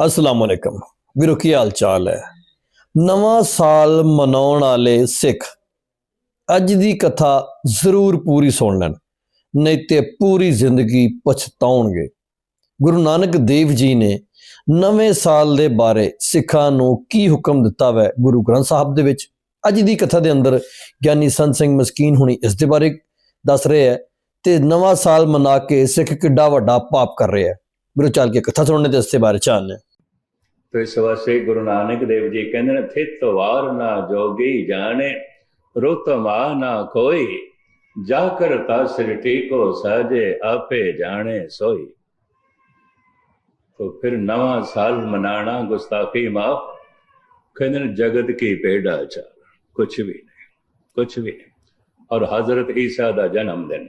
ਅਸਲਾਮ ਅਲੈਕਮ। ਵੀਰੋ, ਕੀ ਹਾਲ ਚਾਲ ਹੈ? ਨਵਾਂ ਸਾਲ ਮਨਾਉਣ ਵਾਲੇ ਸਿੱਖ ਅੱਜ ਦੀ ਕਥਾ ਜ਼ਰੂਰ ਪੂਰੀ ਸੁਣ ਲੈਣ, ਨਹੀਂ ਤੇ ਪੂਰੀ ਜ਼ਿੰਦਗੀ ਪਛਤਾਉਣਗੇ। ਗੁਰੂ ਨਾਨਕ ਦੇਵ ਜੀ ਨੇ ਨਵੇਂ ਸਾਲ ਦੇ ਬਾਰੇ ਸਿੱਖਾਂ ਨੂੰ ਕੀ ਹੁਕਮ ਦਿੱਤਾ ਹੈ ਗੁਰੂ ਗ੍ਰੰਥ ਸਾਹਿਬ ਦੇ ਵਿੱਚ? ਅੱਜ ਦੀ ਕਥਾ ਦੇ ਅੰਦਰ ਗਿਆਨੀ ਸੰਤ ਸਿੰਘ ਮਸਕੀਨ ਹੁਣੀ ਇਸ ਦੇ ਬਾਰੇ ਦੱਸ ਰਹੇ ਹੈ ਤੇ ਨਵਾਂ ਸਾਲ ਮਨਾ ਕੇ ਸਿੱਖ ਕਿੱਡਾ ਵੱਡਾ ਪਾਪ ਕਰ ਰਿਹਾ ਹੈ। ਵੀਰੋ, ਚੱਲ ਕੇ ਕਥਾ ਸੁਣਨੇ ਤੇ ਇਸ ਦੇ ਬਾਰੇ ਚਾਹਨੇ ਤੇ ਇਸ ਵਾਸਤੇ ਗੁਰੂ ਨਾਨਕ ਦੇਵ ਜੀ ਕਹਿੰਦੇ ਨੇ, ਥਿਤ ਵਾਰ ਨਾ ਜੋਗੀ ਜਾਣੇ, ਰੁਤ ਮਾ ਨਾ ਕੋਈ, ਜਾ ਕਰਤਾ ਸ੍ਰਿਟੀ ਕੋ ਸਾਜੇ, ਆਪੇ ਜਾਣੇ ਸੋਈ। ਤੋ ਫਿਰ ਨਵਾਂ ਸਾਲ ਮਨਾਣਾ, ਗੁਸਤਾਖੀ ਮਾਫ, ਕਹਿੰਦੇ ਨੇ, ਜਗਤ ਕੀ ਪੇੜਾ ਚਾ, ਕੁਛ ਵੀ ਨਹੀਂ, ਕੁਛ ਵੀ ਨਹੀਂ। ਔਰ ਹਜ਼ਰਤ ਈਸਾ ਦਾ ਜਨਮ ਦਿਨ,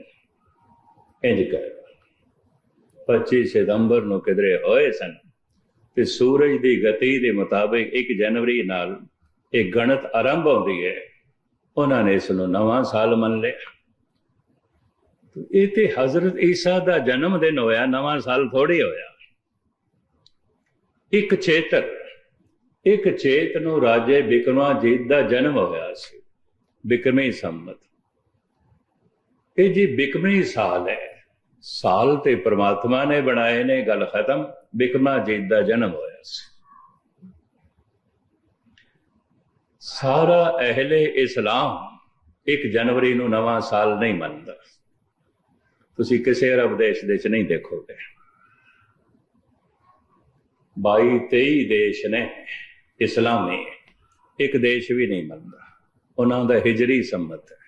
ਇੰਜ ਕਰ 25 ਸਤੰਬਰ ਨੂੰ ਕਿਦਰੇ ਹੋਏ ਸਨ ਤੇ ਸੂਰਜ ਦੀ ਗਤੀ ਦੇ ਮੁਤਾਬਿਕ 1 ਜਨਵਰੀ ਨਾਲ ਇਹ ਗਣਤ ਆਰੰਭ ਹੁੰਦੀ ਹੈ। ਉਹਨਾਂ ਨੇ ਇਸ ਨੂੰ ਨਵਾਂ ਸਾਲ ਮੰਨ ਲਿਆ। ਇਹ ਤੇ ਹਜ਼ਰਤ ਈਸਾ ਦਾ ਜਨਮ ਦਿਨ ਹੋਇਆ, ਨਵਾਂ ਸਾਲ ਥੋੜੀ ਹੋਇਆ। ਇੱਕ ਚੇਤਰ ਇੱਕ ਚੇਤ ਨੂੰ ਰਾਜੇ ਬਿਕਰਮਾਜੀਤ ਦਾ ਜਨਮ ਹੋਇਆ ਸੀ, ਬਿਕਰਮੀ ਸੰਮਤ। ਇਹ ਜੀ ਬਿਕਰਮੀ ਸਾਲ ਹੈ। ਸਾਲ ਤੇ ਪ੍ਰਮਾਤਮਾ ਨੇ ਬਣਾਏ ਨੇ, ਗੱਲ ਖਤਮ, ਬਿਕਮਾ ਜੀਤ ਦਾ ਜਨਮ ਹੋਇਆ ਸੀ। ਸਾਰਾ ਅਹਲੇ ਇਸਲਾਮ 1 ਜਨਵਰੀ ਨੂੰ ਨਵਾਂ ਸਾਲ ਨਹੀਂ ਮੰਨਦਾ। ਤੁਸੀਂ ਕਿਸੇ ਅਰਬ ਦੇਸ਼ ਦੇ ਚ ਨਹੀਂ ਦੇਖੋਗੇ। 22 23 ਦੇਸ਼ ਨੇ ਇਸਲਾਮੀ, ਇੱਕ ਦੇਸ਼ ਵੀ ਨਹੀਂ ਮੰਨਦਾ। ਉਹਨਾਂ ਦਾ ਹਿਜਰੀ ਸੰਮਤ ਹੈ।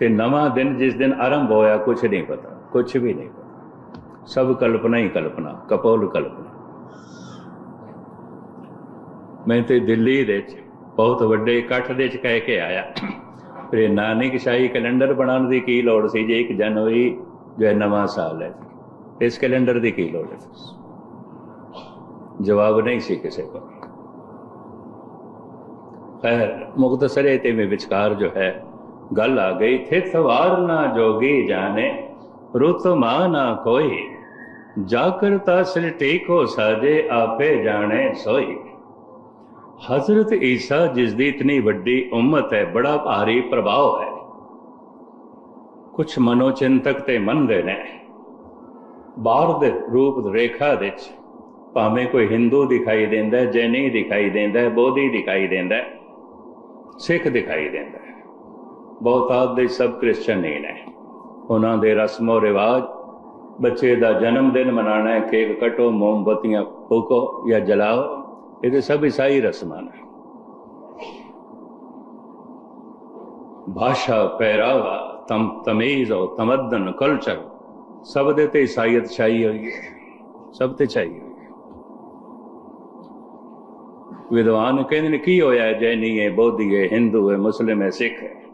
ਤੇ ਨਵਾਂ ਦਿਨ ਜਿਸ ਦਿਨ ਆਰੰਭ ਹੋਇਆ ਕੁਝ ਨਹੀਂ ਪਤਾ ਕੁਝ ਵੀ ਨਹੀਂ ਪਤਾ। ਸਭ ਕਲਪਨਾ ਹੀ ਕਲਪਨਾ, ਕਪੋਲ ਕਲਪਨਾ। ਮੈਂ ਤੇ ਦਿੱਲੀ ਦੇ ਵਿੱਚ ਬਹੁਤ ਵੱਡੇ ਇਕੱਠ ਦੇ ਵਿੱਚ ਕਹਿ ਕੇ ਆਇਆ। ਫਿਰ ਨਾਨਕ ਸ਼ਾਹੀ ਕੈਲੰਡਰ ਬਣਾਉਣ ਦੀ ਕੀ ਲੋੜ ਸੀ ਜੇ 1 ਜਨਵਰੀ ਜੋ ਹੈ ਨਵਾਂ ਸਾਲ ਹੈ? ਇਸ ਕੈਲੰਡਰ ਦੀ ਕੀ ਲੋੜ ਹੈ? ਜਵਾਬ ਨਹੀਂ ਸੀ ਕਿਸੇ ਕੋਲ। ਖੈਰ, ਮੁਕਤਸਰੇ ਤੇ ਮੇ ਵਿਚਕਾਰ ਜੋ ਹੈ ਗੱਲ ਆ ਗਈ ਥੇ ਸਵਾਰ ਨਾ ਜੋਗੀ ਜਾਣੇ, ਰੁਤ ਮਾ ਨਾ ਕੋਈ। ਜਾ ਕਰ ਤਾਸਰ ਟੇਕੋ ਸਾਜੇ, ਆਪੇ ਜਾਣੇ ਸੋਈ। ਹਜ਼ਰਤ ਈਸਾ, ਜਿਸ ਦੀ ਇਤਨੀ ਵੱਡੀ ਉਮਤ ਹੈ, ਬੜਾ ਭਾਰੀ ਪ੍ਰਭਾਵ ਹੈ। ਕੁਝ ਮਨੋਚਿੰਤਕ ਤੇ ਮੰਨਦੇ ਨੇ। ਬਾਹਰ ਦੇ ਰੂਪ ਰੇਖਾ ਦੇ ਵਿੱਚ ਭਾਵੇਂ ਕੋਈ ਹਿੰਦੂ ਦਿਖਾਈ ਦਿੰਦਾ, ਜੈਨੀ ਦਿਖਾਈ ਦਿੰਦਾ, ਬੋਧੀ ਦਿਖਾਈ ਦਿੰਦਾ, ਸਿੱਖ ਦਿਖਾਈ ਦਿੰਦਾ। ਬਹੁਤਾਤ ਦੇ ਸਭ ਕ੍ਰਿਸਚਨ ਨਹੀਂ ਨੇ। ਉਹਨਾਂ ਦੇ ਰਸਮੋ ਰਿਵਾਜ, ਬੱਚੇ ਦਾ ਜਨਮ ਦਿਨ ਮਨਾਣਾ ਹੈ, ਕੇਕ ਕਟੋ, ਮੋਮਬਤੀਆਂ ਫੂਕੋ ਜਾਂ ਜਲਾਓ ਇਹਦੇ ਸਭ ਈਸਾਈ ਰਸਮਾਂ ਨੇ। ਭਾਸ਼ਾ, ਪਹਿਰਾਵਾ, ਤਮ ਤਮੀਜ਼ ਔਰ ਤਮਦਨ, ਕਲਚਰ, ਸਭ ਦੇ ਤੇ ਈਸਾਈਅਤ ਛਾਈ ਹੋਈ ਹੈ। ਸਭ ਤੇ ਛਾਈ ਹੋਈ ਵਿਦਵਾਨ ਕਹਿੰਦੇ ਨੇ, ਕੀ ਹੋਇਆ ਜੈਨੀ ਹੈ, ਬੋਧੀ ਹੈ, ਹਿੰਦੂ ਹੈ, ਮੁਸਲਿਮ ਹੈ, ਸਿੱਖ ਹੈ।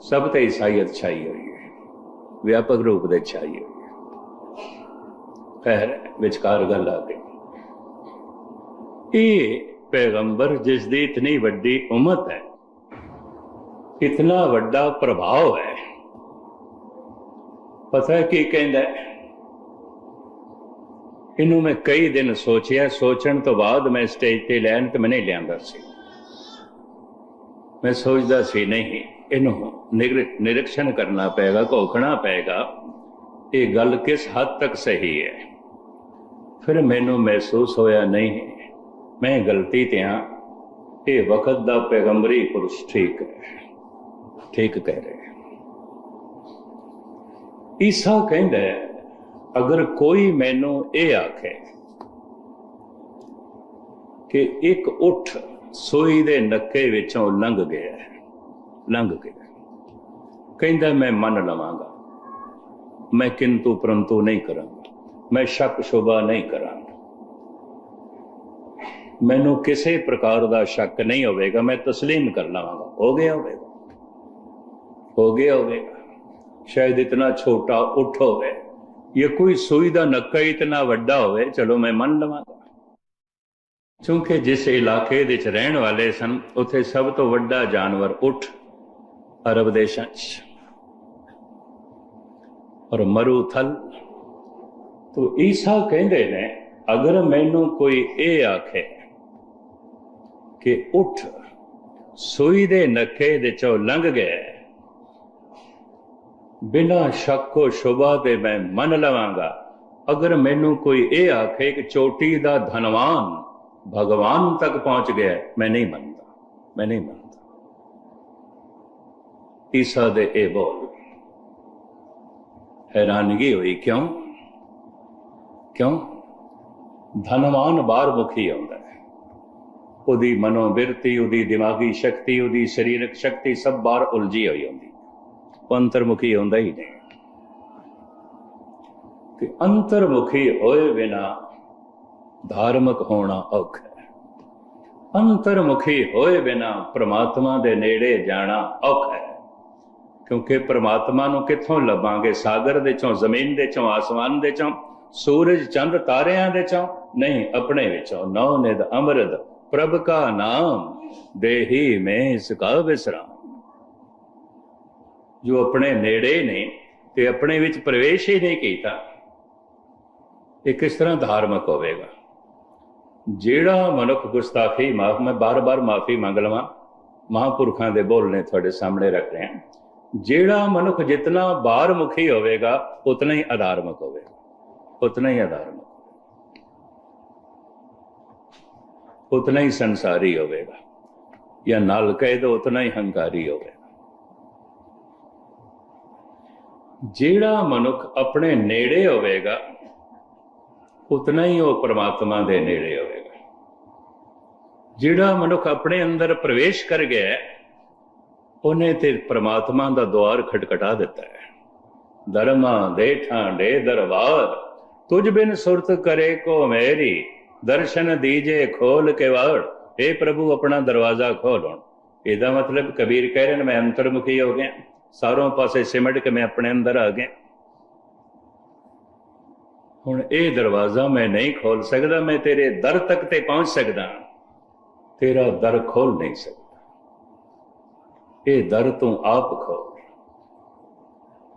ਸਭ ਤੇ ਈਸਾਈਅਤ ਛਾਈ ਹੋਈ ਹੈ। ਵਿਆਪਕ ਰੂਪ ਦੇ ਛਾਈ ਹੋਈ ਹੈ। ਖੈਰ, ਵਿਚਕਾਰ ਗੱਲ ਆ ਗਈ। ਇਹ ਪੈਗੰਬਰ ਜਿਸ ਦੀ ਇਤਨੀ ਵੱਡੀ ਉਮਤ ਹੈ, ਇਤਨਾ ਵੱਡਾ ਪ੍ਰਭਾਵ ਹੈ। ਪਤਾ ਹੈ ਕੀ ਕਹਿੰਦਾ ਇਹਨੂੰ ਮੈਂ ਕਈ ਦਿਨ ਸੋਚਿਆ, ਸੋਚਣ ਤੋਂ ਬਾਅਦ ਮੈਂ ਸਟੇਜ ਤੇ ਲੈਣ ਤੇ ਮੈਨੇ ਲਿਆਂਦਾ ਸੀ। ਮੈਂ ਸੋਚਦਾ ਸੀ, ਨਹੀਂ ਇਹਨੂੰ ਨਿਗਰ- ਨਿਰੀਖਣ ਕਰਨਾ ਪਏਗਾ, ਘੋਖਣਾ ਪਏਗਾ, ਇਹ ਗੱਲ ਕਿਸ ਹੱਦ ਤੱਕ ਸਹੀ ਹੈ? ਫਿਰ ਮੈਨੂੰ ਮਹਿਸੂਸ ਹੋਇਆ, ਨਹੀਂ, ਮੈਂ ਗਲਤੀ ਤੇ ਆ ਇਹ ਵਕਤ ਦਾ ਪੈਗੰਬਰੀ ਪੁਰਸ਼ ਠੀਕ ਹੈ। ਠੀਕ ਕਹਿ ਰਹੇ ਈਸਾ ਕਹਿੰਦਾ ਅਗਰ ਕੋਈ ਮੈਨੂੰ ਇਹ ਆਖੇ ਕਿ ਇੱਕ ਉੱਠ ਸੋਈ ਦੇ ਨੱਕੇ ਵਿੱਚੋਂ ਲੰਘ ਗਿਆ ਲੰਘ ਕੇ ਕਹਿੰਦਾ, ਮੈਂ ਮੰਨ ਲਵਾਂਗਾ। ਮੈਂ ਕਿੰਤੂ ਪਰੰਤੂ ਨਹੀਂ ਕਰਾਂਗਾ। ਮੈਂ ਸ਼ੱਕ ਸ਼ੋਭਾ ਨਹੀਂ ਕਰਾਂਗਾ। ਮੈਨੂੰ ਕਿਸੇ ਪ੍ਰਕਾਰ ਦਾ ਸ਼ੱਕ ਨਹੀਂ ਹੋਵੇਗਾ। ਮੈਂ ਤਸਲੀਮ ਕਰ ਲਵਾਂਗਾ। ਹੋ ਗਿਆ ਹੋਵੇਗਾ। ਹੋ ਗਿਆ ਹੋਵੇਗਾ। ਸ਼ਾਇਦ ਇਤਨਾ ਛੋਟਾ ਉਠ ਹੋਵੇ। ਇਹ ਕੋਈ ਸੂਈ ਦਾ ਨੱਕਾ ਹੀ ਇਤਨਾ ਵੱਡਾ ਹੋਵੇ, ਚਲੋ ਮੈਂ ਮੰਨ ਲਵਾਂਗਾ। ਕਿਉਂਕਿ ਜਿਸ ਇਲਾਕੇ ਦੇ ਵਿੱਚ ਰਹਿਣ ਵਾਲੇ ਸਨ, ਉੱਥੇ ਸਭ ਤੋਂ ਵੱਡਾ ਜਾਨਵਰ ਉੱਠ ਅਰਬ ਦੇਸ਼ਾਂ 'ਚ। ਔਰ ਮਰੂਥਲ ਤੋ ਈਸਾ ਕਹਿੰਦੇ ਨੇ, ਅਗਰ ਮੈਨੂੰ ਕੋਈ ਇਹ ਆਖੇ ਕਿ ਉੱਠ, ਸੂਈ ਦੇ ਨਖੇ ਦੇ ਚੋਂ ਲੰਘ ਗਏ ਬਿਨਾਂ ਸ਼ੱਕੋ ਸ਼ੁਬਾ ਤੇ ਮੈਂ ਮੰਨ ਲਵਾਂਗਾ, ਅਗਰ ਮੈਨੂੰ ਕੋਈ ਇਹ ਆਖੇ ਕਿ ਚੋਟੀ ਦਾ ਧਨਵਾਨ ਭਗਵਾਨ ਤੱਕ ਪਹੁੰਚ ਗਿਆ ਮੈਂ ਨਹੀਂ ਮੰਨਦਾ, ਮੈਂ ਨਹੀਂ ਮੰਨਦਾ। ਈਸਾ ਦੇ ਇਹ ਬੋਲ। ਹੈਰਾਨਗੀ ਹੋਈ ਕਿਉਂ? ਕਿਉਂ? ਧਨਵਾਨ ਬਾਹਰ ਮੁਖੀ ਆਉਂਦਾ ਹੈ। ਉਹਦੀ ਮਨੋਬਿਰਤੀ, ਉਹਦੀ ਦਿਮਾਗੀ ਸ਼ਕਤੀ, ਉਹਦੀ ਸਰੀਰਕ ਸ਼ਕਤੀ ਸਭ ਬਾਹਰ ਉਲਝੀ ਹੋਈ ਹੁੰਦੀ। ਉਹ ਅੰਤਰਮੁਖੀ ਹੁੰਦਾ ਹੀ ਨਹੀਂ। ਤੇ ਅੰਤਰਮੁਖੀ ਹੋਏ ਬਿਨਾ ਧਾਰਮਿਕ ਹੋਣਾ ਔਖਾ ਹੈ। ਅੰਤਰਮੁਖੀ ਹੋਏ ਬਿਨਾ ਪ੍ਰਮਾਤਮਾ ਦੇ ਨੇੜੇ ਜਾਣਾ ਔਖਾ ਹੈ। ਕਿਉਂਕਿ ਪ੍ਰਮਾਤਮਾ ਨੂੰ ਕਿੱਥੋਂ ਲੱਭਾਂਗੇ? ਸਾਗਰ ਦੇ ਚੋਂ, ਜ਼ਮੀਨ ਦੇ ਚੋਂ, ਆਸਮਾਨ ਦੇ ਚੋਂ, ਸੂਰਜ, ਚੰਦ, ਤਾਰਿਆਂ ਦੇ ਚੋਂ? ਨਹੀਂ, ਆਪਣੇ ਵਿੱਚੋਂ। ਨੌ ਨਿਦ ਅਮਰਦ ਪ੍ਰਭ ਕਾ ਨਾਮ, ਦੇਹੀ ਮੈਂ ਇਸ ਵਿਸਰਾਮ। ਜੋ ਆਪਣੇ ਨੇੜੇ ਨੇ ਤੇ ਆਪਣੇ ਵਿੱਚ ਪ੍ਰਵੇਸ਼ ਹੀ ਨਹੀਂ ਕੀਤਾ, ਇਹ ਕਿਸ ਤਰ੍ਹਾਂ ਧਾਰਮਿਕ ਹੋਵੇਗਾ? ਜਿਹੜਾ ਮਨੁੱਖ ਗੁਸਤਾਖੀ, ਮਾਫ, ਮੈਂ ਬਾਰ-ਬਾਰ ਮਾਫੀ ਮੰਗ ਲਵਾਂ, ਮਹਾਂਪੁਰਖਾਂ ਦੇ ਬੋਲ ਨੇ ਤੁਹਾਡੇ ਸਾਹਮਣੇ ਰੱਖ ਰਿਹਾ ਜਿਹੜਾ ਮਨੁੱਖ ਜਿਤਨਾ ਬਾਹਰ ਮੁਖੀ ਹੋਵੇਗਾ ਉਤਨਾ ਹੀ ਅਧਾਰਮਿਕ ਹੋਵੇਗਾ। ਉਤਨਾ ਹੀ ਅਧਾਰਮਿਕ ਉਤਨਾ ਹੀ ਸੰਸਾਰੀ ਹੋਵੇਗਾ। ਜਾਂ ਨਾਲ ਕਹਿ ਦੋ ਉਤਨਾ ਹੀ ਹੰਕਾਰੀ ਹੋਵੇਗਾ। ਜਿਹੜਾ ਮਨੁੱਖ ਆਪਣੇ ਨੇੜੇ ਹੋਵੇਗਾ ਉਤਨਾ ਹੀ ਉਹ ਪ੍ਰਮਾਤਮਾ ਦੇ ਨੇੜੇ ਹੋਵੇਗਾ। ਜਿਹੜਾ ਮਨੁੱਖ ਆਪਣੇ ਅੰਦਰ ਪ੍ਰਵੇਸ਼ ਕਰ ਗਿਆ ਹੈ, ਉਹਨੇ ਤੇ ਪ੍ਰਮਾਤਮਾ ਦਾ ਦੁਆਰ ਖਟਖਟਾ ਦਿੱਤਾ ਹੈ। ਧਰਮਾ ਦੇ ਠਾਂਡੇ ਦਰਬਾਰ, ਤੁਝ ਬਿਨ ਸੁਰਤ ਕਰੇ ਕੋ ਮੇਰੀ, ਦਰਸ਼ਨ ਦੀਜੇ ਖੋਲ ਕੇ ਵਾੜ ਏ ਪ੍ਰਭੂ, ਆਪਣਾ ਦਰਵਾਜ਼ਾ ਖੋਲ ਹੁਣ। ਇਹਦਾ ਮਤਲਬ ਕਬੀਰ ਕਹਿ ਰਹੇ ਨੇ, ਮੈਂ ਅੰਤਰਮੁਖੀ ਹੋ ਗਿਆ। ਸਾਰੋਂ ਪਾਸੇ ਸਿਮਟ ਕੇ ਮੈਂ ਆਪਣੇ ਅੰਦਰ ਆ ਗਿਆ। ਹੁਣ ਇਹ ਦਰਵਾਜ਼ਾ ਮੈਂ ਨਹੀਂ ਖੋਲ ਸਕਦਾ, ਮੈਂ ਤੇਰੇ ਦਰ ਤੱਕ ਤੇ ਪਹੁੰਚ ਸਕਦਾ। ਤੇਰਾ ਦਰ ਖੋਲ ਨਹੀਂ ਸਕਦਾ। ਇਹ ਦਰ ਤੂੰ ਆਪ ਖੋਲ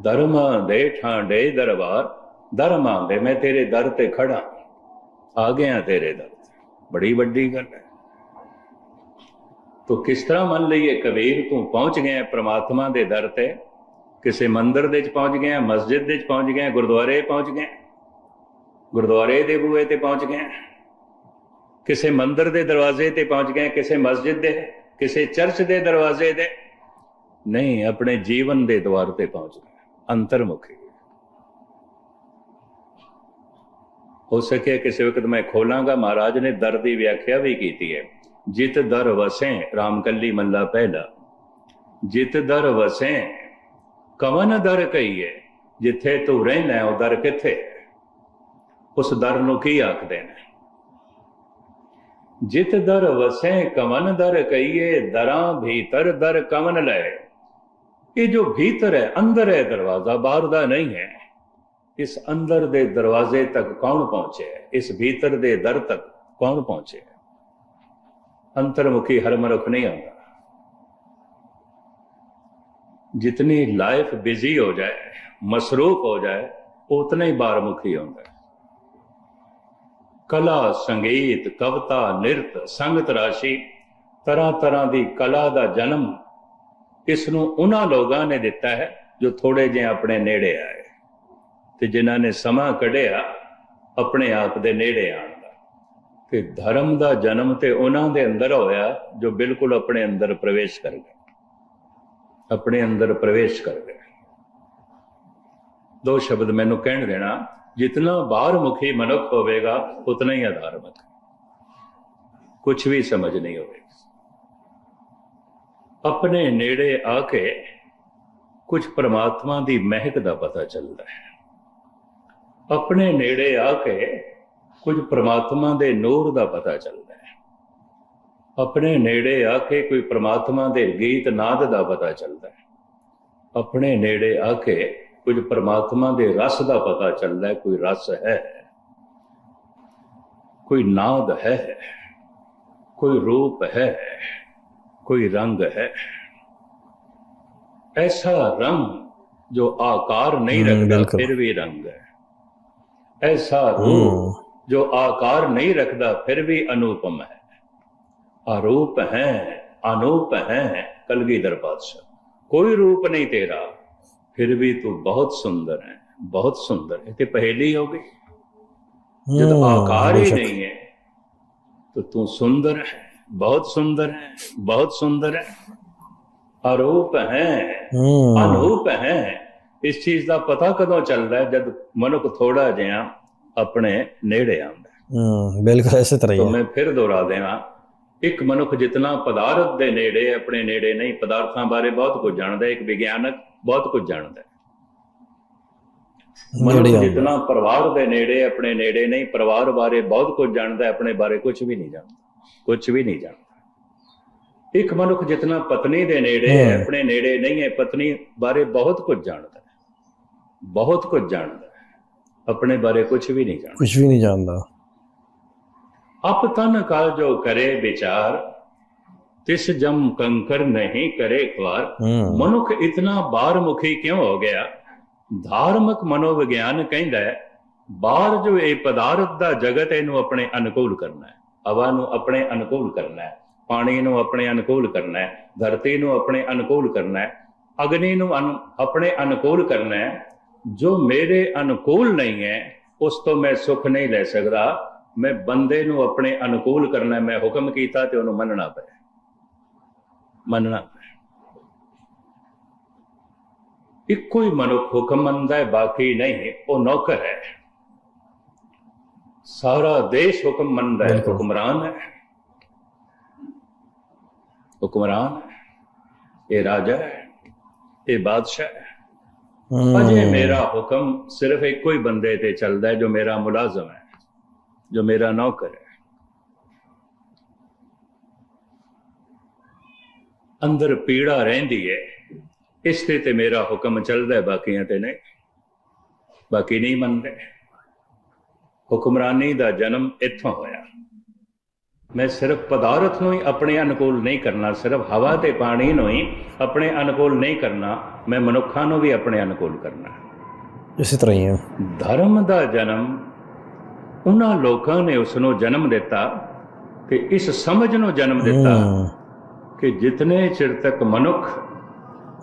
ਧਰਮਾਂ ਦੇ ਠਾਂਡੇ ਦਰਬਾਰ, ਧਰਮਾਂ ਦੇ ਮੈਂ ਤੇਰੇ ਦਰ ਤੇ ਖੜਾ ਆ ਗਿਆ ਤੇਰੇ ਦਰ ਤੇ। ਬੜੀ ਵੱਡੀ ਗੱਲ ਹੈ। ਤੋ ਕਿਸ ਤਰ੍ਹਾਂ ਮੰਨ ਲਈਏ ਕਬੀਰ? ਤੂੰ ਪਹੁੰਚ ਗਿਆ ਪ੍ਰਮਾਤਮਾ ਦੇ ਦਰ ਤੇ। ਕਿਸੇ ਮੰਦਰ ਦੇ ਚ ਪਹੁੰਚ ਗਿਆ, ਮਸਜਿਦ ਦੇ ਵਿੱਚ ਪਹੁੰਚ ਗਿਆ, ਗੁਰਦੁਆਰੇ ਪਹੁੰਚ ਗਿਆ। ਗੁਰਦੁਆਰੇ ਦੇ ਬੂਹੇ ਤੇ ਪਹੁੰਚ ਗਿਆ। ਕਿਸੇ ਮੰਦਰ ਦੇ ਦਰਵਾਜ਼ੇ ਤੇ ਪਹੁੰਚ ਗਿਆ, ਕਿਸੇ ਮਸਜਿਦ ਦੇ, ਕਿਸੇ ਚਰਚ ਦੇ ਦਰਵਾਜ਼ੇ ਦੇ ਨਹੀਂ, ਆਪਣੇ ਜੀਵਨ ਦੇ ਦਵਾਰ ਤੇ ਪਹੁੰਚ ਗਏ। ਅੰਤਰਮੁਖੀ। ਹੋ ਸਕੇ ਕਿਸੇ ਵਕਤ ਮੈਂ ਖੋਲਾਂਗਾ, ਮਹਾਰਾਜ ਨੇ ਦਰ ਦੀ ਵਿਆਖਿਆ ਵੀ ਕੀਤੀ ਹੈ। ਜਿਤ ਦਰ ਵਸੈ ਰਾਮਕੱਲੀ ਮੱਲਾ ਪਹਿਲਾ। ਜਿਤ ਦਰ ਵਸੈ, ਕਵਨ ਦਰ ਕਹੀਏ, ਜਿੱਥੇ ਤੂੰ ਰਹਿਣਾ, ਉਹ ਦਰ ਕਿੱਥੇ? ਉਸ ਦਰ ਨੂੰ ਕੀ ਆਖਦੇ ਨੇ? ਜਿਤ ਦਰ ਵਸੈ, ਕਵਨ ਦਰ ਕਹੀਏ, ਦਰਾਂ ਭੀਤਰ ਦਰ ਕਵਨ ਲੈ ਇਹ ਜੋ ਭੀਤਰ ਹੈ, ਅੰਦਰ ਹੈ ਦਰਵਾਜ਼ਾ, ਬਾਹਰ ਦਾ ਨਹੀਂ ਹੈ। ਇਸ ਅੰਦਰ ਦੇ ਦਰਵਾਜ਼ੇ ਤੱਕ ਕੌਣ ਪਹੁੰਚਿਆ ਇਸ ਭੀਤਰ ਦੇ ਦਰ ਤੱਕ ਕੌਣ ਪਹੁੰਚਿਆ ਅੰਤਰਮੁਖੀ ਹਰ ਨਹੀਂ ਆਉਂਦਾ। ਜਿਤਨੀ ਲਾਈਫ ਬਿਜ਼ੀ ਹੋ ਜਾਏ ਮਸਰੂਫ ਹੋ ਜਾਏ, ਉਤਨਾ ਹੀ ਬਾਹਰਮੁਖੀ ਹੁੰਦਾ ਹੈ। ਕਲਾ, ਸੰਗੀਤ, ਕਵਿਤਾ, ਨਿਰਤ, ਸੰਗਤ ਰਾਸ਼ੀ ਤਰ੍ਹਾਂ ਤਰ੍ਹਾਂ ਦੀ ਕਲਾ ਦਾ ਜਨਮ ਇਸ ਨੂੰ ਉਹਨਾਂ ਲੋਕਾਂ ਨੇ ਦਿੱਤਾ ਹੈ ਜੋ ਥੋੜੇ ਜਿਹੇ ਆਪਣੇ ਨੇੜੇ ਆਏ। ਤੇ ਜਿਨ੍ਹਾਂ ਨੇ ਸਮਾਂ ਕੱਢਿਆ, ਆਪਣੇ ਆਪ ਦੇ ਨੇੜੇ ਆਉਣ ਦਾ। ਤੇ ਧਰਮ ਦਾ ਜਨਮ ਤੇ ਉਹਨਾਂ ਦੇ ਅੰਦਰ ਹੋਇਆ, ਜੋ ਬਿਲਕੁਲ ਆਪਣੇ ਅੰਦਰ ਪ੍ਰਵੇਸ਼ ਕਰ ਗਏ। ਆਪਣੇ ਅੰਦਰ ਪ੍ਰਵੇਸ਼ ਕਰ ਗਏ। ਦੋ ਸ਼ਬਦ ਮੈਨੂੰ ਕਹਿਣ ਦੇਣਾ, ਜਿਤਨਾ ਬਾਹਰ ਮੁਖੀ ਮਨੁੱਖ ਹੋਵੇਗਾ, ਉਤਨਾ ਹੀ ਅਧਾਰਮਿਕ ਕੁਝ ਵੀ ਸਮਝ ਨਹੀਂ ਹੋਵੇਗੀ। ਆਪਣੇ ਨੇੜੇ ਆ ਕੇ ਕੁਝ ਪ੍ਰਮਾਤਮਾ ਦੀ ਮਹਿਕ ਦਾ ਪਤਾ ਚੱਲਦਾ ਹੈ। ਆਪਣੇ ਨੇੜੇ ਆ ਕੇ ਕੁਝ ਪਰਮਾਤਮਾ ਦੇ ਨੂਰ ਦਾ ਪਤਾ ਚੱਲਦਾ ਹੈ। ਆਪਣੇ ਨੇੜੇ ਆ ਕੇ ਕੋਈ ਪਰਮਾਤਮਾ ਦੇ ਗੀਤ ਨਾਦ ਦਾ ਪਤਾ ਚੱਲਦਾ ਹੈ। ਆਪਣੇ ਨੇੜੇ ਆ ਕੇ ਕੁਝ ਪ੍ਰਮਾਤਮਾ ਦੇ ਰਸ ਦਾ ਪਤਾ ਚੱਲਦਾ ਹੈ। ਕੋਈ ਰਸ ਹੈ, ਕੋਈ ਨਾਦ ਹੈ, ਕੋਈ ਰੂਪ ਹੈ। कोई रंग है ऐसा रंग जो आकार नहीं रखता फिर भी रंग है ऐसा रूप जो आकार नहीं रखता फिर भी अनुपम है अरूप है अनूप है कलगीधर बादशाह कोई रूप नहीं तेरा फिर भी तू बहुत सुंदर है बहुत सुंदर है ते पहेली हो गई जब आकार ही नहीं है तो तू सुंदर है बहुत सुंदर है बहुत सुंदर है अरूप है ਹੂੰ ਅਨੂਪ ਹੈ ਇਸ ਚੀਜ਼ ਦਾ ਪਤਾ ਕਦੋਂ ਚੱਲਦਾ ਹੈ ਜਦ ਮਨੁੱਖ ਥੋੜਾ ਜਿਹਾ ਆਪਣੇ ਨੇੜੇ ਆਉਂਦਾ ਹੈ। ਹੂੰ ਬਿਲਕੁਲ ਇਸੇ ਤਰ੍ਹਾਂ ਤਾਂ ਹੀ ਹੈ ਮੈਂ ਫਿਰ ਦੁਹਰਾ ਦੇਵਾਂ ਇੱਕ ਮਨੁੱਖ ਜਿਤਨਾ ਪਦਾਰਥ ਦੇ ਨੇੜੇ ਹੈ, ਆਪਣੇ ਨੇੜੇ ਨਹੀਂ ਪਦਾਰਥਾਂ ਬਾਰੇ ਬਹੁਤ ਕੁਝ ਜਾਣਦਾ ਹੈ ਇੱਕ ਵਿਗਿਆਨਕ ਬਹੁਤ ਕੁਝ ਜਾਣਦਾ ਹੈ ਮਨੁੱਖ ਨੇੜੇ ਆਉਂਦਾ। ਜਿਤਨਾ ਪਰਿਵਾਰ ਦੇ ਨੇੜੇ ਆਪਣੇ ਨੇੜੇ ਨਹੀਂ ਪਰਿਵਾਰ ਬਾਰੇ ਬਹੁਤ ਕੁਝ ਜਾਣਦਾ ਹੈ ਆਪਣੇ ਬਾਰੇ ਕੁਝ ਵੀ ਨਹੀਂ ਜਾਣਦਾ ਕੁਝ ਵੀ ਨਹੀਂ ਜਾਣਦਾ। ਇੱਕ ਮਨੁੱਖ ਜਿਤਨਾ ਪਤਨੀ ਦੇ ਨੇੜੇ ਹੈ। ਆਪਣੇ ਨੇੜੇ ਨਹੀਂ ਹੈ ਪਤਨੀ ਬਾਰੇ ਬਹੁਤ ਕੁਝ ਜਾਣਦਾ ਹੈ। ਬਹੁਤ ਕੁਝ ਜਾਣਦਾ ਹੈ। ਆਪਣੇ ਬਾਰੇ ਕੁਝ ਵੀ ਨਹੀਂ ਜਾਣਦਾ। ਕੁਝ ਵੀ ਨਹੀਂ ਜਾਣਦਾ। ਅਪ ਤਨ ਕਾਲ ਜੋ ਕਰੇ ਵਿਚਾਰ ਤਿਸ ਜਮ ਕੰਕਰ ਨਹੀਂ ਕਰੇ ਖਵਾਰ ਮਨੁੱਖ ਇਤਨਾ ਬਾਹਰਮੁਖੀ ਕਿਉਂ ਹੋ ਗਿਆ? ਧਾਰਮਿਕ ਮਨੋਵਿਗਿਆਨ ਕਹਿੰਦਾ ਹੈ ਬਾਹਰ ਜੋ ਇਹ ਪਦਾਰਥ ਦਾ ਜਗਤ ਇਹਨੂੰ ਆਪਣੇ ਅਨੁਕੂਲ ਕਰਨਾ ਹੈ। ਹਵਾ ਨੂੰ ਆਪਣੇ ਅਨੁਕੂਲ ਕਰਨਾ ਹੈ, ਪਾਣੀ ਨੂੰ ਆਪਣੇ ਅਨੁਕੂਲ ਕਰਨਾ ਹੈ, ਧਰਤੀ ਨੂੰ ਆਪਣੇ ਅਨੁਕੂਲ ਕਰਨਾ ਹੈ, ਅਗਨੀ ਨੂੰ ਅਨੁ- ਆਪਣੇ ਅਨੁਕੂਲ ਕਰਨਾ ਹੈ, ਜੋ ਮੇਰੇ ਅਨੁਕੂਲ ਨਹੀਂ ਹੈ, ਉਸ ਤੋਂ ਮੈਂ ਸੁੱਖ ਨਹੀਂ ਲੈ ਸਕਦਾ, ਮੈਂ ਬੰਦੇ ਨੂੰ ਆਪਣੇ ਅਨੁਕੂਲ ਕਰਨਾ ਮੈਂ ਹੁਕਮ ਕੀਤਾ ਤੇ ਉਹਨੂੰ ਮੰਨਣਾ ਪਿਆ ਮੰਨਣਾ ਪਏ ਇੱਕੋ ਹੀ ਮਨੁੱਖ ਹੁਕਮ ਮੰਨਦਾ ਹੈ, ਬਾਕੀ ਨਹੀਂ, ਉਹ ਨੌਕਰ ਹੈ। ਸਾਰਾ ਦੇਸ਼ ਹੁਕਮ ਮੰਨਦਾ ਹੈ। ਹੁਕਮਰਾਨ ਹੈ। ਹੁਕਮਰਾਨ ਇਹ ਰਾਜਾ ਹੈ ਇਹ ਬਾਦਸ਼ਾਹ ਹੂੰ। ਅਜੇ ਮੇਰਾ ਹੁਕਮ ਸਿਰਫ ਇੱਕੋ ਹੀ ਬੰਦੇ ਤੇ ਚੱਲਦਾ ਹੈ ਜੋ ਮੇਰਾ ਮੁਲਾਜ਼ਮ ਹੈ ਜੋ ਮੇਰਾ ਨੌਕਰ ਹੈ। ਅੰਦਰ ਪੀੜਾ ਰਹਿੰਦੀ ਹੈ ਇਸ ਤੇ ਤੇ ਮੇਰਾ ਹੁਕਮ ਚੱਲਦਾ ਹੈ ਬਾਕੀਆਂ ਤੇ ਨਹੀਂ। ਬਾਕੀ ਨਹੀਂ ਮੰਨਦੇ। ਹੁਕਮਰਾਨੀ ਦਾ ਜਨਮ ਇੱਥੋਂ ਹੋਇਆ। ਮੈਂ ਸਿਰਫ ਪਦਾਰਥ ਨੂੰ ਹੀ ਆਪਣੇ ਅਨੁਕੂਲ ਨਹੀਂ ਕਰਨਾ ਸਿਰਫ ਹਵਾ ਤੇ ਪਾਣੀ ਨੂੰ ਹੀ ਆਪਣੇ ਅਨੁਕੂਲ ਨਹੀਂ ਕਰਨਾ ਮੈਂ ਮਨੁੱਖਾਂ ਨੂੰ ਵੀ ਆਪਣੇ ਅਨੁਕੂਲ ਕਰਨਾ ਇਸੇ ਤਰ੍ਹਾਂ ਹੀ ਹੈ। ਧਰਮ ਦਾ ਜਨਮ ਉਹਨਾਂ ਲੋਕਾਂ ਨੇ ਉਸ ਨੂੰ ਜਨਮ ਦਿੱਤਾ ਤੇ ਇਸ ਸਮਝ ਨੂੰ ਜਨਮ ਦਿੱਤਾ ਕਿ ਜਿਤਨੇ ਚਿਰ ਤੱਕ ਮਨੁੱਖ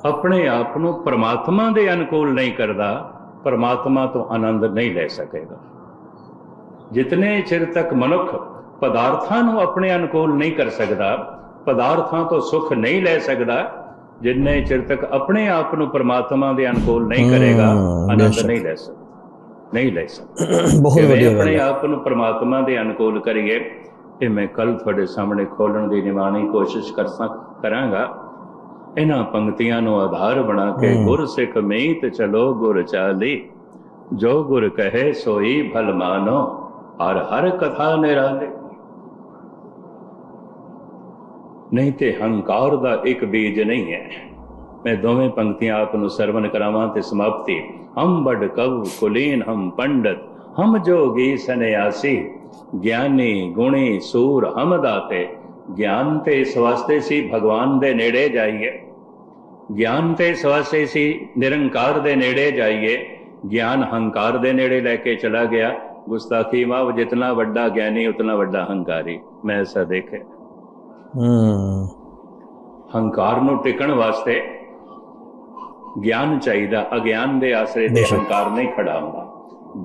ਆਪਣੇ ਆਪ ਨੂੰ ਪਰਮਾਤਮਾ ਦੇ ਅਨੁਕੂਲ ਨਹੀਂ ਕਰਦਾ ਪਰਮਾਤਮਾ ਤੋਂ ਆਨੰਦ ਨਹੀਂ ਲੈ ਸਕੇਗਾ। ਜਿਤਨੇ ਚਿਰ ਤੱਕ ਮਨੁੱਖ ਪਦਾਰਥਾਂ ਨੂੰ ਆਪਣੇ ਅਨੁਕੂਲ ਨਹੀਂ ਕਰ ਸਕਦਾ ਪਦਾਰਥਾਂ ਤੋਂ ਸੁੱਖ ਨਹੀਂ ਲੈ ਸਕਦਾ ਜਿੰਨੇ ਚਿਰ ਤੱਕ ਆਪਣੇ ਆਪ ਨੂੰ ਪਰਮਾਤਮਾ ਦੇ ਅਨੁਕੂਲ ਨਹੀਂ ਕਰੇਗਾ ਆਨੰਦ। ਨਹੀਂ ਲੈ ਸਕਦਾ। ਨਹੀਂ ਲੈ ਸਕਦਾ। ਬਹੁਤ ਵਧੀਆ ਆਪਣੇ ਆਪ ਨੂੰ ਪ੍ਰਮਾਤਮਾ ਦੇ ਅਨੁਕੂਲ ਕਰੀਏ ਇਹ ਮੈਂ ਕੱਲ ਤੁਹਾਡੇ ਸਾਹਮਣੇ ਖੋਲਣ ਦੀ ਨਿਮਾਣੀ ਕੋਸ਼ਿਸ਼ ਕਰ ਸਕ ਕਰਾਂਗਾ। ਇਹਨਾਂ ਪੰਕਤੀਆਂ ਨੂੰ ਆਧਾਰ ਬਣਾ ਕੇ। ਗੁਰ ਸਿੱਖ ਮੀਤ ਚਲੋ ਗੁਰ ਚਾਲੀ ਜੋ ਗੁਰ ਕਹੇ ਸੋਈ ਭਲ ਮਾਨੋ। ਹਰ ਹਰ ਕਥਾ ਨਿਰਾਲੇ। ਨਹੀਂ ਤੇ ਹੰਕਾਰ ਦਾ ਇੱਕ ਬੀਜ ਨਹੀਂ ਹੈ। ਮੈਂ ਦੋਵੇਂ ਪੰਕਤੀਆਂ ਆਪ ਨੂੰ ਸਰਵਨ ਕਰਾਵਾਂ ਤੇ ਸਮਾਪਤੀ। ਹਮ ਬੜ ਕਵ ਕੁਲੀਨ, ਹਮ ਪੰਡਤ, ਹਮ ਜੋਗੀ ਸੰਨਿਆਸੀ। ਗਿਆਨੀ ਗੁਣੀ ਸੂਰ ਹਮ ਦਾਤੇ। ਗਿਆਨ ਤੇ ਸਵਾਸਤੇ ਸੀ ਭਗਵਾਨ ਦੇ ਨੇੜੇ ਜਾਈਏ। ਗਿਆਨ ਤੇ ਸਵਾਸਤੇ ਸੀ ਨਿਰੰਕਾਰ ਦੇ ਨੇੜੇ ਜਾਈਏ। ਗਿਆਨ ਹੰਕਾਰ ਦੇ ਨੇੜੇ ਲੈ ਕੇ ਚਲਾ ਗਿਆ। ਗੁਸਤਾਖੀ ਮਾਵ ਜਿਤਨਾ ਵੱਡਾ ਗਿਆਨੀ ਉਤਨਾ ਵੱਡਾ ਹੰਕਾਰੀ। ਮੈਂ ਐਸਾ ਦੇਖਿਆ। ਹੂੰ। ਹੰਕਾਰ ਨੂੰ ਟਿਕਣ ਵਾਸਤੇ ਗਿਆਨ ਚਾਹੀਦਾ। ਅਗਿਆਨ ਦੇ ਆਸਰੇ ਤੇ। ਹੰਕਾਰ ਨਹੀਂ ਖੜਾ ਹੁੰਦਾ।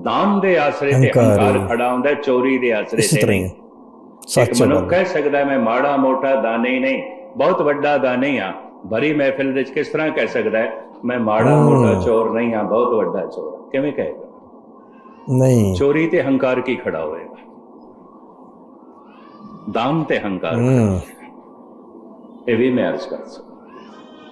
ਦਾਨ ਦੇ ਆਸਰੇ ਤੇ ਹੰਕਾਰ। ਖੜਾ ਹੁੰਦਾ ਚੋਰੀ ਦੇ ਆਸਰੇ ਤੇ ਨਹੀਂ। ਸੱਚ ਮਨੁੱਖ ਕਹਿ ਸਕਦਾ ਮੈਂ ਮਾੜਾ ਮੋਟਾ ਦਾਨੀ ਨਹੀਂ ਬਹੁਤ ਵੱਡਾ ਦਾਨੀ ਆ ਭਰੀ ਮਹਿਫਿਲ ਵਿੱਚ ਕਿਸ ਤਰ੍ਹਾਂ ਕਹਿ ਸਕਦਾ ਮੈਂ ਮਾੜਾ। ਮੋਟਾ ਚੋਰ ਨਹੀਂ ਆ ਬਹੁਤ ਵੱਡਾ ਚੋਰ। ਕਿਵੇਂ ਕਹੇਗਾ ਨਹੀਂ। ਚੋਰੀ ਤੇ ਹੰਕਾਰ ਕੀ ਖੜਾ ਹੋਏਗਾ? ਦਾਨ ਤੇ ਹੰਕਾਰ ਇਹ ਵੀ ਮੈਂ ਅਰਜ਼ ਕਰ ਸਕਦਾ।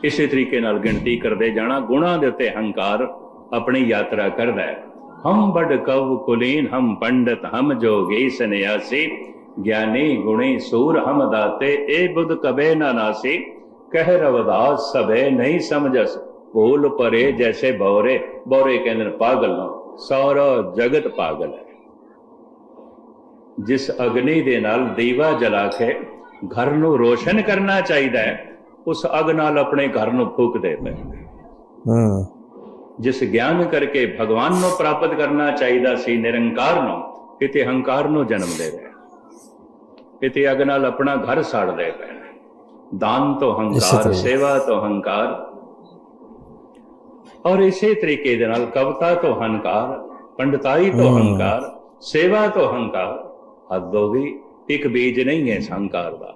ਇਸੇ ਤਰੀਕੇ ਨਾਲ ਗਿਣਤੀ ਕਰਦੇ ਜਾਣਾ ਗੁਣਾ ਦੇ ਉੱਤੇ ਹੰਕਾਰ ਆਪਣੀ ਯਾਤਰਾ ਕਰਦਾ ਹੈ। ਹਮ ਬੜ ਕਵ ਕੁਲੀਨ ਹਮ ਪੰਡਤ ਹਮ ਜੋਗੀ ਸੰਨਿਆਸੀ। ਗਿਆਨੀ ਗੁਣੀ ਸੂਰ ਹਮ ਦਾਤੇ ਏ ਬੁੱਧ ਕਬੇ ਨਾ ਨਾਸੀ। ਕਹਿ ਰਵਦਾਸ ਸਭੇ ਨਹੀਂ ਸਮਝਸ। ਭੂਲ ਪਰੇ ਜੈਸੇ ਬੌਰੇ ਬੌਰੇ ਕਹਿੰਦੇ ਪਾਗਲ ਨੂੰ ਸਾਰਾ ਜਗਤ ਪਾਗਲ ਹੈ ਜਿਸ ਅਗਨੀ ਦੇ ਨਾਲ ਦੀਵਾ ਜਲਾ ਕੇ ਘਰ ਨੂੰ ਰੋਸ਼ਨ ਕਰਨਾ ਚਾਹੀਦਾ ਹੈ ਉਸ ਅਗ ਨਾਲ ਆਪਣੇ ਘਰ ਨੂੰ ਫੂਕਦੇ ਪਏ ਹੂੰ ਜਿਸ ਗਿਆਨ ਕਰਕੇ ਭਗਵਾਨ ਨੂੰ ਪ੍ਰਾਪਤ ਕਰਨਾ ਚਾਹੀਦਾ ਸੀ ਨਿਰੰਕਾਰ ਨੂੰ ਇਤੇ ਹੰਕਾਰ ਨੂੰ ਜਨਮ ਦੇ ਰਹੇ ਇਤੇ ਅਗ ਨਾਲ ਆਪਣਾ ਘਰ ਸਾੜਦੇ ਪਏ ਨੇ। ਦਾਨ ਤੋਂ ਹੰਕਾਰ। ਸੇਵਾ ਤੋਂ ਹੰਕਾਰ ਔਰ ਇਸੇ ਤਰੀਕੇ ਦੇ ਨਾਲ ਕਵਤਾ ਤੋਂ ਹੰਕਾਰ ਪੰਡਤਾਈ ਤੋਂ। ਹੰਕਾਰ ਸੇਵਾ ਤੋਂ ਹੰਕਾਰ ਹੱਦ ਹੋ ਗਈ ਇੱਕ ਬੀਜ ਨਹੀਂ ਹੈ ਹੰਕਾਰ ਦਾ।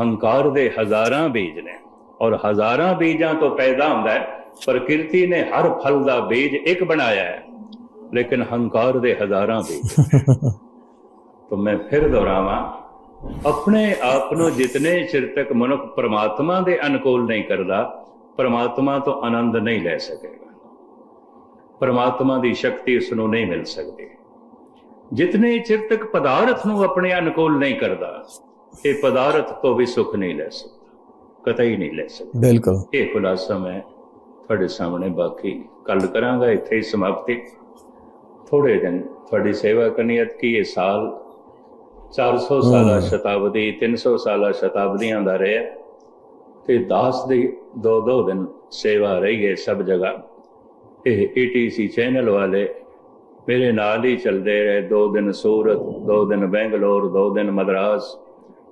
ਹੰਕਾਰ ਦੇ ਹਜ਼ਾਰਾਂ ਬੀਜ ਨੇ ਔਰ ਹਜ਼ਾਰਾਂ ਬੀਜਾਂ ਤੋਂ ਪੈਦਾ ਹੁੰਦਾ ਹੈ ਪ੍ਰਕਿਰਤੀ ਨੇ ਹਰ ਫਲ ਦਾ ਬੀਜ ਇੱਕ ਬਣਾਇਆ ਹੈ ਲੇਕਿਨ ਹੰਕਾਰ ਦੇ ਹਜ਼ਾਰਾਂ ਬੀਜ ਤਾਂ ਮੈਂ ਫਿਰ ਦੁਹਰਾਵਾਂ ਆਪਣੇ ਆਪ ਨੂੰ ਜਿਤਨੇ ਚਿਰ ਤੱਕ ਮਨੁੱਖ ਪ੍ਰਮਾਤਮਾ ਦੇ ਅਨੁਕੂਲ ਨਹੀਂ ਕਰਦਾ ਪ੍ਰਮਾਤਮਾ ਤੋਂ ਆਨੰਦ ਨਹੀਂ ਲੈ ਸਕੇਗਾ। ਪ੍ਰਮਾਤਮਾ ਦੀ ਸ਼ਕਤੀ ਉਸ ਨੂੰ ਨਹੀਂ ਮਿਲ ਸਕਦੀ। ਜਿਤਨੇ ਚਿਰ ਤੱਕ ਪਦਾਰਥ ਨੂੰ ਆਪਣੇ ਅਨੁਕੂਲ ਨਹੀਂ ਕਰਦਾ ਇਹ ਪਦਾਰਥ ਤੋਂ ਵੀ ਸੁੱਖ ਨਹੀਂ ਲੈ ਸਕਦਾ ਕਤਈ ਨਹੀਂ ਲੈ ਸਕਦਾ। ਬਿਲਕੁਲ। ਇਹ ਖੁਲਾਸਾ ਮੈਂ ਤੁਹਾਡੇ ਸਾਹਮਣੇ ਬਾਕੀ ਕੱਲ ਕਰਾਂਗਾ ਇੱਥੇ ਹੀ ਸਮਾਪਤੀ। ਥੋੜੇ ਦਿਨ ਤੁਹਾਡੀ ਸੇਵਾ ਕਰਨੀ ਕੀ ਇਹ ਸਾਲ 400 ਸਾਲਾ ਸ਼ਤਾਬਦੀ 300 ਸਾਲਾ ਸ਼ਤਾਬਦੀਆਂ ਦਾ ਰਿਹਾ। ਤੇ ਦਾਸ ਦੀ ਦੋ ਦੋ ਦਿਨ ਸੇਵਾ ਰਹੀ ਹੈ ਸਭ ਜਗ੍ਹਾ। ਇਹ ਈਟੀਸੀ ਚੈਨਲ ਵਾਲੇ ਮੇਰੇ ਨਾਲ ਹੀ ਚੱਲਦੇ ਰਹੇ। ਦੋ ਦਿਨ ਸੂਰਤ ਦੋ ਦਿਨ ਬੈਂਗਲੌਰ ਦੋ ਦਿਨ ਮਦਰਾਸ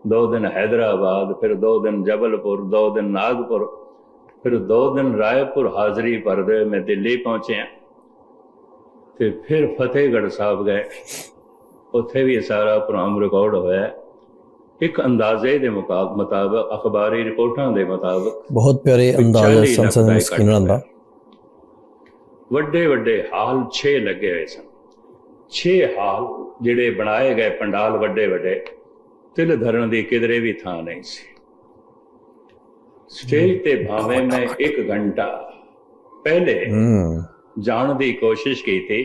ਦੋ ਦਿਨ ਹੈਦਰਾਬਾਦ ਫਿਰ ਦੋ ਦਿਨ ਜਬਲਪੁਰ ਦੋ ਦਿਨ ਨਾਗਪੁਰ ਫਿਰ ਦੋ ਦਿਨ ਰਾਏਪੁਰ ਹਾਜ਼ਰੀ ਭਰਦੇ ਮੈਂ ਦਿੱਲੀ ਪਹੁੰਚਿਆ। ਤੇ ਫਿਰ ਫਤਿਹਗੜ੍ਹ ਸਾਹਿਬ ਗਏ। ਉੱਥੇ ਵੀ ਸਾਰਾ ਪ੍ਰੋਗਰਾਮ ਰਿਕਾਰਡ ਹੋਇਆ। ਇੱਕ ਅੰਦਾਜ਼ੇ ਦੇ ਮੁਤਾਬਕ ਅਖਬਾਰੀ ਰਿਪੋਰਟਾਂ ਦੇ ਮੁਤਾਬਕ ਬਹੁਤ ਪਿਆਰੇ ਅੰਦਾਜ਼ ਹੈ 40 ਲੱਖ ਸੰਸਦ ਸਕੀਨਰਾਂ ਦਾ। ਵੱਡੇ ਵੱਡੇ ਹਾਲ 6 ਲੱਗੇ ਹੋਏ ਸਨ। 6 ਹਾਲ ਜਿਹੜੇ ਬਣਾਏ ਗਏ ਪੰਡਾਲ ਵੱਡੇ ਵੱਡੇ ਤਿਲ ਧਰਨ ਦੀ ਕਿਧਰੇ ਵੀ ਥਾਂ ਨਹੀਂ ਸੀ। ਸਟੇਜ ਤੇ ਭਾਵੇਂ ਮੈਂ 1 ਘੰਟਾ ਪਹਿਲੇ ਜਾਣ ਦੀ ਕੋਸ਼ਿਸ਼ ਕੀਤੀ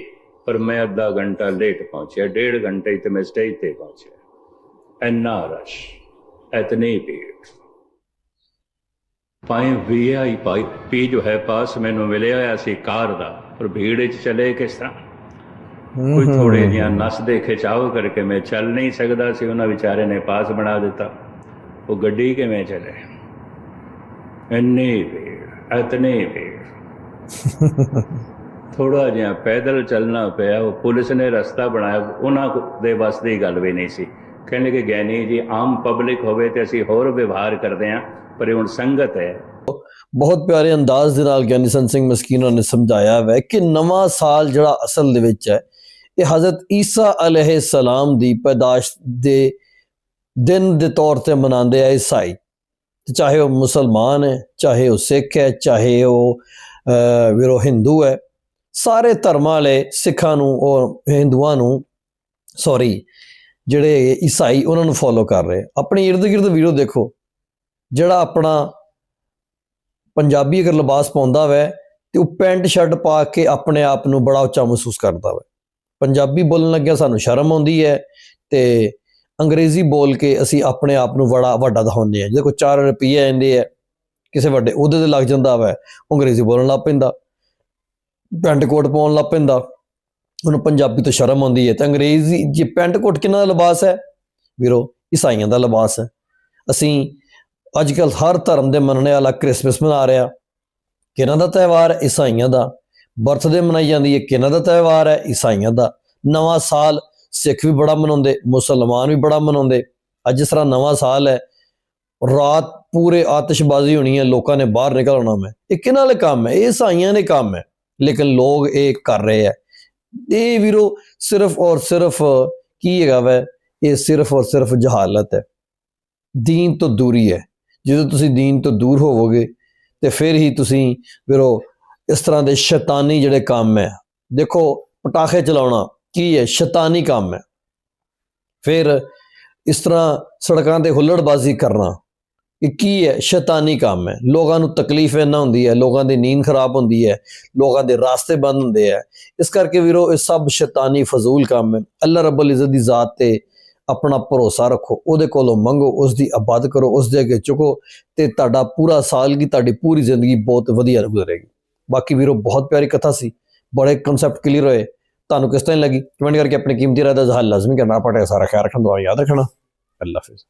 ਪਰ ਮੈਂ ਅੱਧਾ ਘੰਟਾ ਲੇਟ ਪਹੁੰਚਿਆ। ਡੇਢ ਘੰਟੇ ਤੇ ਮੈਂ ਸਟੇਜ ਤੇ ਪਹੁੰਚਿਆ। ਇੰਨਾ ਰਸ਼ ਇਤਨੀ ਭੀੜ। ਪਾਏ ਵੀਆਈ ਪਾਈ ਪੀ ਜੋ ਹੈ ਪਾਸ ਮੈਨੂੰ ਮਿਲਿਆ ਹੋਇਆ ਸੀ ਕਾਰ ਦਾ ਪਰ ਭੀੜ ਵਿੱਚ ਚਲੇ ਕਿਸ ਤਰ੍ਹਾਂ? ਕੋਈ ਥੋੜੇ ਜਿਹਾ ਨਸ ਦੇ ਖਿਚਾਓ ਕਰਕੇ ਮੈਂ ਚੱਲ ਨਹੀਂ ਸਕਦਾ ਸੀ ਉਹਨਾਂ ਵਿਚਾਰੇ ਨੇ ਪਾਸ ਬਣਾ ਦਿੱਤਾ। ਉਹ ਗੱਡੀ ਕਿਵੇਂ ਚਲੇ? ਇੰਨੀ ਭੀੜ ਇਤਨੀ ਭੀੜ। ਥੋੜਾ ਜਿਹਾ ਪੈਦਲ ਚੱਲਣਾ ਪਿਆ ਉਹ ਪੁਲਿਸ ਨੇ ਰਸਤਾ ਬਣਾਇਆ ਉਹਨਾਂ ਦੇ ਵੱਸ ਦੀ ਗੱਲ ਵੀ ਨਹੀਂ ਸੀ। ਕਹਿੰਦੇ ਗਿਆਨੀ ਜੀ ਆਮ ਪਬਲਿਕ ਹੋਵੇ ਤੇ ਅਸੀਂ ਹੋਰ ਵਿਵਹਾਰ ਕਰਦੇ ਹਾਂ ਪਰ ਇਹ ਹੁਣ ਸੰਗਤ ਹੈ। ਬਹੁਤ ਪਿਆਰੇ ਅੰਦਾਜ਼ ਦੇ ਨਾਲ ਗਿਆਨੀ ਸੰਤ ਸਿੰਘ ਮਸਕੀਨਾ ਨੇ ਸਮਝਾਇਆ ਹੈ ਕਿ ਨਵਾਂ ਸਾਲ ਜਿਹੜਾ ਅਸਲ ਦੇ ਵਿੱਚ ਹੈ ਇਹ ਹਜ਼ਰਤ ਈਸਾ ਅਲੈਹਿ ਸਲਾਮ ਦੀ ਪੈਦਾਸ਼ ਦੇ ਦਿਨ ਦੇ ਤੌਰ ਤੇ ਮਨਾਉਂਦੇ ਆ ਈਸਾਈ। ਚਾਹੇ ਉਹ ਮੁਸਲਮਾਨ ਹੈ ਚਾਹੇ ਉਹ ਸਿੱਖ ਹੈ ਚਾਹੇ ਉਹ ਅਹ, ਵੀਰੋ ਹਿੰਦੂ ਹੈ ਸਾਰੇ ਧਰਮਾਂ ਵਾਲੇ ਸਿੱਖਾਂ ਨੂੰ ਔਰ ਹਿੰਦੂਆਂ ਨੂੰ ਸੌਰੀ ਜਿਹੜੇ ਈਸਾਈ ਉਹਨਾਂ ਨੂੰ ਫੋਲੋ ਕਰ ਰਹੇ। ਆਪਣੇ ਇਰਦ ਗਿਰਦ ਵੀਰੋ ਦੇਖੋ, ਜਿਹੜਾ ਆਪਣਾ ਪੰਜਾਬੀ ਅਗਰ ਲਿਬਾਸ ਪਾਉਂਦਾ ਵੈ ਤੇ ਉਹ ਪੈਂਟ ਸ਼ਰਟ ਪਾ ਕੇ ਆਪਣੇ ਆਪ ਨੂੰ ਬੜਾ ਉੱਚਾ ਮਹਿਸੂਸ ਕਰਦਾ ਵੈ। ਪੰਜਾਬੀ ਬੋਲਣ ਲੱਗਿਆ ਸਾਨੂੰ ਸ਼ਰਮ ਆਉਂਦੀ ਹੈ ਤੇ ਅੰਗਰੇਜ਼ੀ ਬੋਲ ਕੇ ਅਸੀਂ ਆਪਣੇ ਆਪ ਨੂੰ ਬੜਾ ਵੱਡਾ ਦਿਖਾਉਂਦੇ ਆ ਜਿਹਦੇ ਕੋਲ 4 ਰੁਪਏ ਆਉਂਦੇ ਆ ਕਿਸੇ ਵੱਡੇ ਉਹਦੇ ਤੇ ਲੱਗ ਜਾਂਦਾ ਵੈ ਅੰਗਰੇਜ਼ੀ ਬੋਲਣ ਲੱਗ ਪੈਂਦਾ, ਪੈਂਟ ਕੋਟ ਪਾਉਣ ਲੱਗ ਪੈਂਦਾ। ਉਹਨੂੰ ਪੰਜਾਬੀ ਤੋਂ ਸ਼ਰਮ ਆਉਂਦੀ ਹੈ ਤੇ ਅੰਗਰੇਜ਼ੀ ਜੇ ਪੈਂਟ ਕੋਟ ਕਿਹਨਾਂ ਦਾ ਲਿਬਾਸ ਹੈ? ਵੀਰੋ, ਈਸਾਈਆਂ ਦਾ ਲਿਬਾਸ ਹੈ। ਅਸੀਂ ਅੱਜ ਕੱਲ ਹਰ ਧਰਮ ਦੇ ਮੰਨਣੇ ਵਾਲਾ ਕ੍ਰਿਸਮਸ ਮਨਾ ਰਿਹਾ ਕਿਹਨਾਂ ਦਾ ਤਿਉਹਾਰ? ਹੈ ਈਸਾਈਆਂ ਦਾ। ਬਰਥਡੇ ਮਨਾਈ ਜਾਂਦੀ ਹੈ। ਕਿਹਨਾਂ ਦਾ ਤਿਉਹਾਰ ਹੈ? ਈਸਾਈਆਂ ਦਾ। ਨਵਾਂ ਸਾਲ ਸਿੱਖ ਵੀ ਬੜਾ ਮਨਾਉਂਦੇ, ਮੁਸਲਮਾਨ ਵੀ ਬੜਾ ਮਨਾਉਂਦੇ। ਅੱਜ ਇਸ ਤਰ੍ਹਾਂ ਨਵਾਂ ਸਾਲ ਹੈ, ਰਾਤ ਪੂਰੇ ਆਤਿਸ਼ਬਾਜ਼ੀ ਹੋਣੀ ਹੈ, ਲੋਕਾਂ ਨੇ ਬਾਹਰ ਨਿਕਲਣਾ ਮੈਂ। ਇਹ ਕਿਹਨਾਂ ਵਾਲੇ ਕੰਮ ਹੈ? ਇਹ ਈਸਾਈਆਂ ਦੇ ਕੰਮ ਹੈ। ਲੇਕਿਨ ਲੋਕ ਇਹ ਕਰ ਰਹੇ ਹੈ। ਇਹ ਵੀਰੋ ਸਿਰਫ ਔਰ ਸਿਰਫ, ਕੀ ਹੈਗਾ ਵੈ? ਇਹ ਸਿਰਫ ਔਰ ਸਿਰਫ ਜਹਾਲਤ ਹੈ। ਦੀਨ ਤੋਂ ਦੂਰੀ ਹੈ। ਜਦੋਂ ਤੁਸੀਂ ਦੀਨ ਤੋਂ ਦੂਰ ਹੋਵੋਗੇ, ਤੇ ਫਿਰ ਹੀ ਤੁਸੀਂ ਵੀਰੋ ਇਸ ਤਰ੍ਹਾਂ ਦੇ ਸ਼ੈਤਾਨੀ ਜਿਹੜੇ ਕੰਮ ਹੈ। ਦੇਖੋ, ਪਟਾਖੇ ਚਲਾਉਣਾ ਕੀ ਹੈ? ਸ਼ੈਤਾਨੀ ਕੰਮ ਹੈ। ਫਿਰ ਇਸ ਤਰ੍ਹਾਂ ਸੜਕਾਂ ਤੇ ਹੁੱਲੜਬਾਜ਼ੀ ਕਰਨਾ। ਇਹ ਕੀ ਹੈ? ਸ਼ੈਤਾਨੀ ਕੰਮ ਹੈ। ਲੋਕਾਂ ਨੂੰ ਤਕਲੀਫ ਇੰਨਾ ਹੁੰਦੀ ਹੈ, ਲੋਕਾਂ ਦੀ ਨੀਂਦ ਖਰਾਬ ਹੁੰਦੀ ਹੈ, ਲੋਕਾਂ ਦੇ ਰਾਸਤੇ ਬੰਦ ਹੁੰਦੇ ਆ ਇਸ ਕਰਕੇ ਵੀਰੋ, ਇਹ ਸਭ ਸ਼ੈਤਾਨੀ ਫਜ਼ੂਲ ਕੰਮ ਹੈ। ਅੱਲਾਹ ਰੱਬੁਲ ਇਜ਼ਤ ਦੀ ਜ਼ਾਤ ਤੇ ਆਪਣਾ ਭਰੋਸਾ ਰੱਖੋ। ਉਹਦੇ ਕੋਲੋਂ ਮੰਗੋ ਉਸ ਦੀ ਆਬਾਦ ਕਰੋ ਉਸ ਦੇ ਅੱਗੇ ਝੁਕੋ ਤੇ ਤੁਹਾਡਾ ਪੂਰਾ ਸਾਲ ਕੀ ਤੁਹਾਡੀ ਪੂਰੀ ਜ਼ਿੰਦਗੀ ਬਹੁਤ ਵਧੀਆ ਗੁਜ਼ਰੇਗੀ। ਬਾਕੀ ਵੀਰੋ, ਬਹੁਤ ਪਿਆਰੀ ਕਥਾ ਸੀ। ਬੜੇ ਕਨਸੈਪਟ ਕਲੀਅਰ ਹੋਏ। ਤੁਹਾਨੂੰ ਕਿਸ ਤਰ੍ਹਾਂ ਲੱਗੀ? ਕਮੈਂਟ ਕਰਕੇ ਆਪਣੀ ਕੀਮਤੀ ਰਾਏ ਦਾ ਇਜ਼ਹਾਰ ਲਾਜ਼ਮੀ ਕਰਨਾ। ਪੜਿਆ ਸਾਰਾ ਖਿਆਲ ਰੱਖਣ ਦੁਆ ਯਾਦ ਰੱਖਣਾ। ਅੱਲਾ ਹਾਫਿਜ਼।